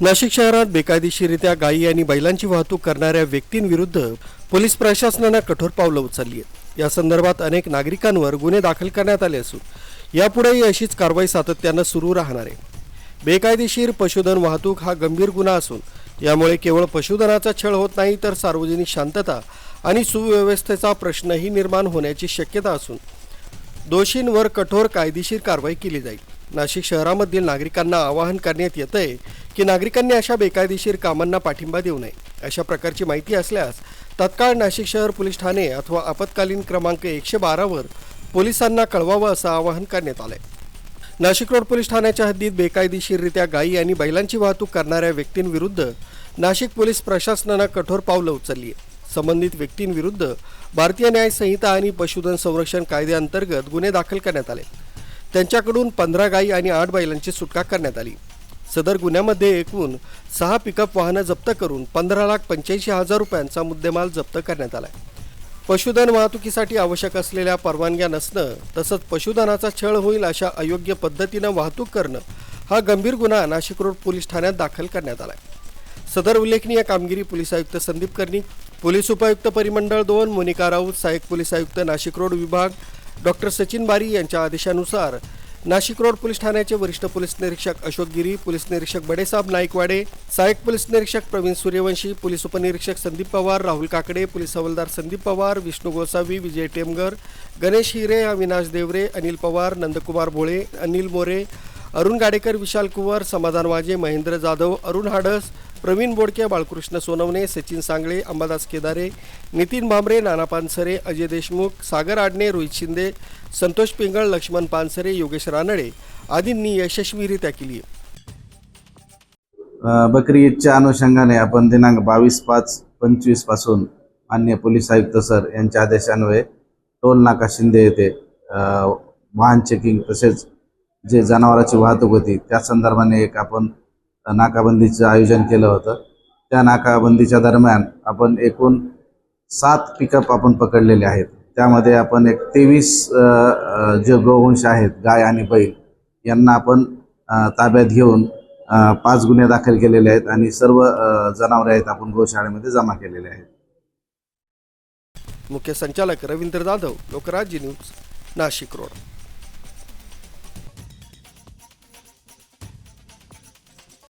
नाशिक शहरात बेकायदेशीरित्या गायी आणि बैलांची वाहतूक करणाऱ्या व्यक्तींविरुद्ध पोलीस प्रशासनानं कठोर पावलं उचलली आहेत. या संदर्भात अनेक नागरिकांवर गुन्हे दाखल करण्यात आले असून यापुढेही अशीच कारवाई सातत्यानं सुरू राहणार आहे. बेकायदेशीर पशुधन वाहतूक हा गंभीर गुन्हा असून यामुळे केवळ पशुधनाचा छळ होत नाही तर सार्वजनिक शांतता आणि सुव्यवस्थेचा प्रश्नही निर्माण होण्याची शक्यता असून दोषींवर कठोर कायदेशीर कारवाई केली जाईल. नाशिक शहरामधील नागरिकांना आवाहन करण्यात येत आहे की नागरिकांनी अशा बेकायदेशीर कामांना पाठिंबा देऊ नये. अशा प्रकारची माहिती असल्यास तत्काळ नाशिक शहर पोलीस ठाणे अथवा आपत्कालीन क्रमांक एकशे बारावर पोलिसांना कळवावं असं आवाहन करण्यात आलंय. नाशिक रोड पोलीस ठाण्याच्या हद्दीत बेकायदेशीररित्या गायी आणि बैलांची वाहतूक करणाऱ्या व्यक्तींविरुद्ध नाशिक पोलीस प्रशासनानं कठोर पावलं उचलली आहे संबंधित व्यक्तींविरुद्ध भारतीय न्याय संहिता आणि पशुधन संरक्षण कायद्याअंतर्गत गुन्हे दाखल करण्यात आले. त्यांच्याकडून पंधरा गायी आणि आठ बैलांची सुटका करण्यात आली. सदर गुन्ह्यामध्ये एकूण सहा पिकअप वाहनं जप्त करून पंधरा लाख पंच्याऐंशी हजार रुपयांचा मुद्देमाल जप्त करण्यात आला आहे पशुधन वाहतुकीसाठी आवश्यक असलेल्या परवानग्या नसणं तसंच पशुधनाचा छळ होईल अशा अयोग्य पद्धतीनं वाहतूक करणं हा गंभीर गुन्हा नाशिक रोड पोलीस ठाण्यात दाखल करण्यात आला आहे सदर उल्लेखनीय कामगिरी पोलीस आयुक्त संदीप कर्णिक पोलीस उपायुक्त परिमंडळ दोन मोनिका राऊत सहाय्यक पोलीस आयुक्त नाशिक रोड विभाग डॉक्टर सचिन बारी यांच्या आदेशानुसार नाशिक रोड पोलीस ठाण्याचे वरिष्ठ पोलीस निरीक्षक अशोक गिरी पोलीस निरीक्षक बडेसाब नाईकवाडे सहाय्यक पोलीस निरीक्षक प्रवीण सूर्यवंशी पोलीस उपनिरीक्षक संदीप पवार राहुल काकडे पोलीस हवालदार संदीप पवार विष्णू गोसावी विजय टेमगर गणेश हिरे अविनाश देवरे अनिल पवार नंदकुमार भोळे अनिल मोरे अरुण गाडेकर विशाल कुंवर समाधान वाजे महेंद्र जाधव अरुण हाडस प्रवीण बोडके बाळकृष्ण सोनवणे सचिन सांगळे अंबादास केदारे नितीन भांबरे नाना पानसरे अजय देशमुख सागर आडणे रोहित शिंदे संतोष पिंगळ लक्ष्मण पानसरे योगेश रानडे आदींनी यशस्वीरित्या केली बकरी ईदच्या अनुषंगाने आपण दिनांक बावीस पाच पंचवीसपासून मान्य पोलीस आयुक्त सर यांच्या आदेशान्वये टोल नाका शिंदे येथे वाहन चेकिंग तसेच जे जनावराची वाहतूक होती त्या संदर्भाने एक आपण नाकाबंदीचं आयोजन केलं होतं. त्या नाकाबंदीच्या दरम्यान आपण एकूण सात पिकअप आपण पकडलेले आहेत. त्यामध्ये आपण एक तेवीस जे गोवंश आहेत गाय आणि बैल यांना आपण ताब्यात घेऊन पाच गुन्हे दाखल केलेले आहेत आणि सर्व जनावरे आहेत आपण गोशाळेमध्ये जमा केलेले आहेत. मुख्य संचालक रवींद्र जाधव लोकराज्य न्यूज नाशिक रोड.